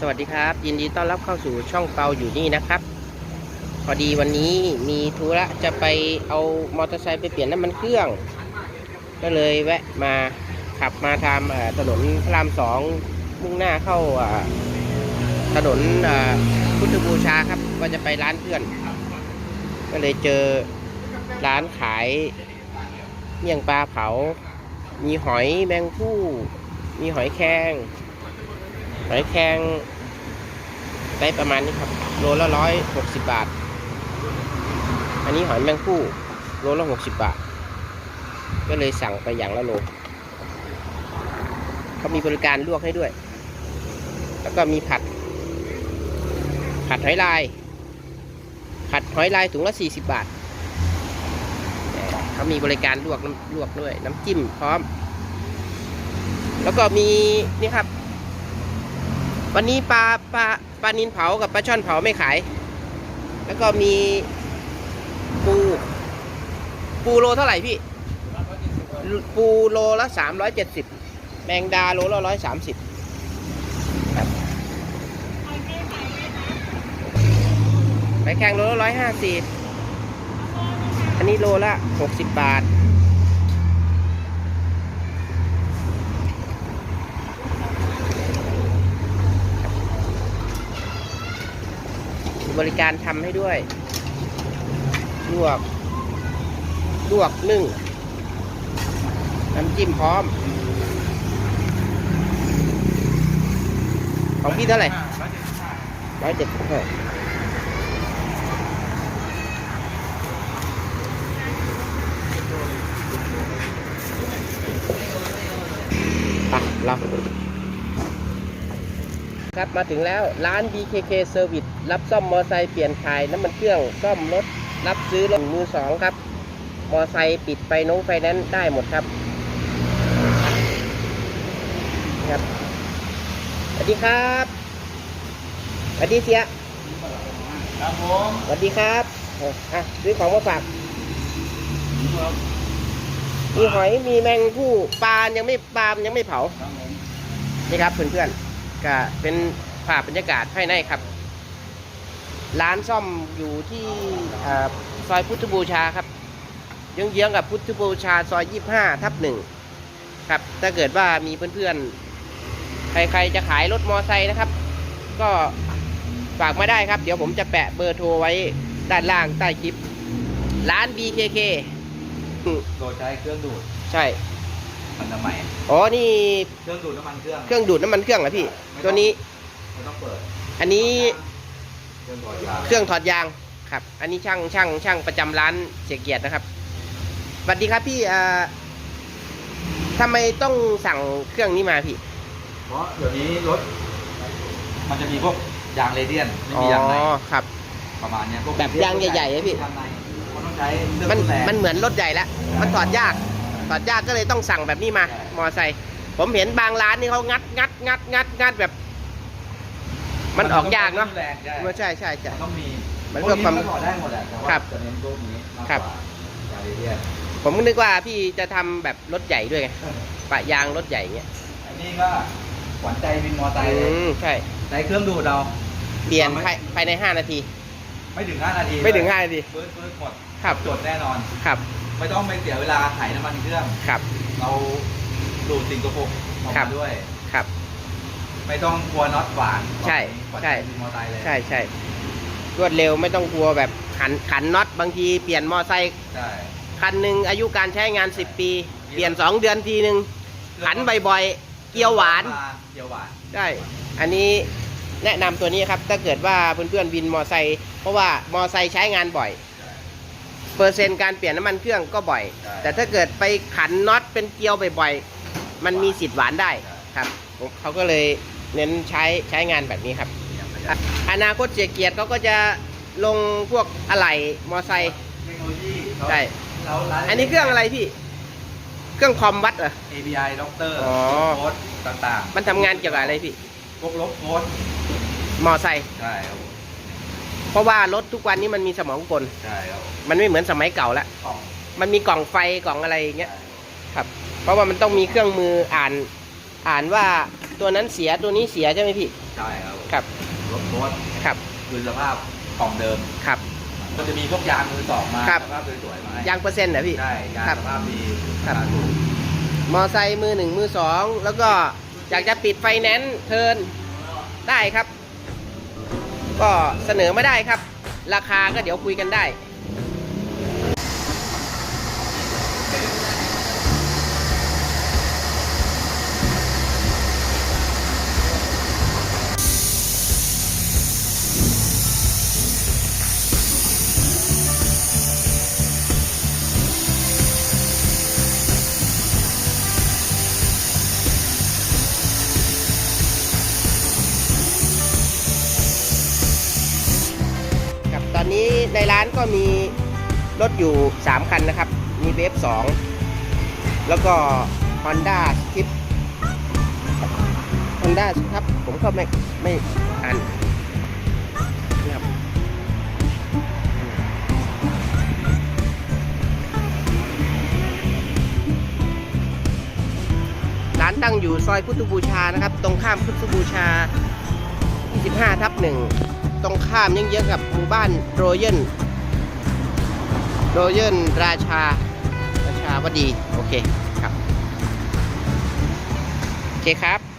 สวัสดีครับ ยินดีต้อนรับเข้าสู่ช่องเปาอยู่นี่นะครับ พอดีวันนี้มีธุระจะไปเอามอเตอร์ไซค์ไปเปลี่ยนน้ำมันเครื่อง ก็เลยแวะมาขับมาทางถนนพระรามสองมุ่งหน้าเข้าถนนพุทธบูชาครับว่าจะไปร้านเพื่อน ก็เลยเจอร้านขายเมี่ยงปลาเผา มีหอยแมงผู้ มีหอยแครง หอยแครงได้ประมาณนี้ครับ โลละร้อยหกสิบบาท อันนี้หอยแมงผู้โลละหกสิบบาท ก็เลยสั่งไปอย่างละโลเขามีบริการลวกให้ด้วย แล้วก็มีผัด ผัดหอยลาย ผัดหอยลายถุงละสี่สิบบาทเขามีบริการลวกลวกด้วย น้ำจิ้มพร้อม แล้วก็มีนี่ครับ วันนี้ปลาปลาปลานินเผากับปลาช่อนเผาไม่ขาย แล้วก็มีปูปูโลเท่าไหร่พี่ ปูโลละสามร้อยเจ็ดสิบแมงดาโลละร้อยสามสิบไปแข่งโลละร้อยห้าสิบอันนี้โลละหกสิบบาท บริการทำให้ด้วย ลวก ลวกนึ่ง น้ำจิ้มพร้อม ของพี่เท่าไหร่ร้อยเจ็ดสิบห้าไปเรา ครับมาถึงแล้วร้าน BKK Service รับซ่อมมอไซค์เปลี่ยนถ่ายน้ำมันเครื่องซ่อมรถ รับซื้อรถมือสองครับ มอไซค์ปิดไฟน้องไฟแนนซ์ได้หมดครับครับสวัสดีครับสวัสดีเสียครับผมสวัสดีครับเอออะซื้อของมาฝากมีหอยมีแมงผู้ปลายังไม่ปลามนยังไม่เผาครับผมนี่ครับเพื่อนๆ ก็เป็นภาพบรรยากาศภายในครับ ร้านซ่อมอยู่ที่เอ่อซอยพุทธบูชาครับเยื้องๆกับพุทธบูชาซอย25ทับหนึ่งครับ ถ้าเกิดว่ามีเพื่อนๆ ใครๆจะขายรถมอไซค์นะครับ ก็ฝากมาได้ครับ เดี๋ยวผมจะแปะเบอร์โทรไว้ด้านล่างใต้คลิป ร้าน BKK อืมโดยใช้เครื่องดูด ใช่ มันทำไมอ๋อนี่เครื่องดูดน้ำมันเครื่องเครื่องดูดน้ำมันเครื่องเหรอพี่ ตัวนี้ไม่ต้องเปิดอันนี้เครื่องถอดยางเครื่องถอดยางครับ อันนี้ช่างช่างช่างประจำร้านเสียเกียรตินะครับสวัสดีครับพี่เอ่อทำไมต้องสั่งเครื่องนี้มาพี่ เพราะเดี๋ยวนี้รถ มันจะมีพวกยางเรเดียนไม่อ๋อมียางในครับ ประมาณเนี้ยพวกแบบยางใหญ่ๆอะพี่ ยางในมันต้องใช้เครื่องมันแรงมันเหมือนรถใหญ่แล้วมันถอดยาก ถอดยากก็เลยต้องสั่งแบบนี้มาใช่มอไซค์ผมเห็นบางร้านนี่เขางัดงัดงัดงัดงัดแบบ มันออกยากเนาะแรงใช่ไม่ใช่ใช่ใช่มันต้องมีมันเพื่อความพกถอดได้หมดแหละแต่ว่าครับจะเน้นพวกนี้มากกครับว่ายางเรเดียนผมก็นึกว่าพี่จะทำแบบรถใหญ่ด้วยไงปะยางรถใหญ่เงี้ยอันนี้ก็ขวัญใจวินมอไซอืค์เลยมใช่ใช้เครื่องดูดเราเปลี่ยนภายภายใน5นาที ไม่ถึง5นาที ไม่ถึงเลย5นาทีปื้นปื้นหมดครับจดแน่นอนครับไม่ต้องไปเสียเวลาไถน้ำมันเครื่อง ครับ เราดูดสิ่งกระปรกออกครัมาบด้วย ครับ ไม่ต้องกลัวน็อตหวานใช่ขวัญใช่วินมอไซค์เลยใช่ใช่รวดเร็วไม่ต้องกลัวแบบขันขันน็อตบางทีเปลี่ยนมอไซค์ใช่คันหนึ่งอายุการใช้งาน 10 ปี เปลี่ยน 2 เดือนทีหนึ่งขันบ่อยๆ เกียวหวาน เกียวหวานใช่ อันนี้แนะนำตัวนี้ครับ ถ้าเกิดว่าเพื่อนๆวินมอไซค์ เพราะว่ามอไซค์ใช้งานบ่อย เปอร์เซ็นต์การเปลี่ยนน้ำมันเครื่องก็บ่อยแต่ถ้าเกิดไปขันน็อตเป็นเกลียวบ่อยๆ มันมีสิทธิ์หวานได้ครับผมเขาก็เลยเน้นใช้ใช้งานแบบนี้ครับอะอนาคตเสียเกียรติเขาก็จะลงพวกอะไหล่มอไซค์เทคโนโลยีเขาใช่ เราร้าอันนี้เครื่องอะไรพี่ เครื่องคอมวัดเหรอ ABI ด็อกเตอร์อ๋อ โค้ดต่างมันทำงานเกี่ยวกับอะไรพี่ ๆพวกลบโค้ดมอไซค์ ใช่ครับผม เพราะว่ารถทุกวันนี้มันมีสมองกล ใช่ครับผมมันไม่เหมือนสมัยเก่าแล้วกล่องมันมีกล่องไฟกล่องอะไรอย่างเงี้ย ครับ เพราะว่ามันต้องมีเครื่องมืออ่าน อ่านว่าตัวนั้นเสียตัวนี้เสียใช่ไหมพี่ใใช่ครับครับ รถโคตรครับ คือสภาพกล่องเดิม ครับ ก็จะมีพวกยางมือสองมาครับ สภาพสวยๆมาให้ยางเปอร์เซ็นต์เหรอพี่ ใช่ยางครับสภาพดีครับาาถูกมอไซค์มือหนึ่งมือสองแล้วก็อยากจะปิดไฟแนนซ์เทิร์นได้ครับ ก็เสนอไม่ได้ครับ ราคาก็เดี๋ยวคุยกันได้ ในร้านก็มีรถอยู่ 3 คันนะครับ มีเวฟ2แล้วก็ Honda s t i p Honda ครับ ผมก็ไม่ไม่อ่านนะครับร้านตั้งอยู่ซอยพุทธบูชานะครับ ตรงข้ามพุทธบูชา 25 ทับหนึ่ง ตรงข้ามยังเยอะกับหมู่บ้านโรเยนโรเยนราชา ราชาวดี โอเคครับ โอเคครับ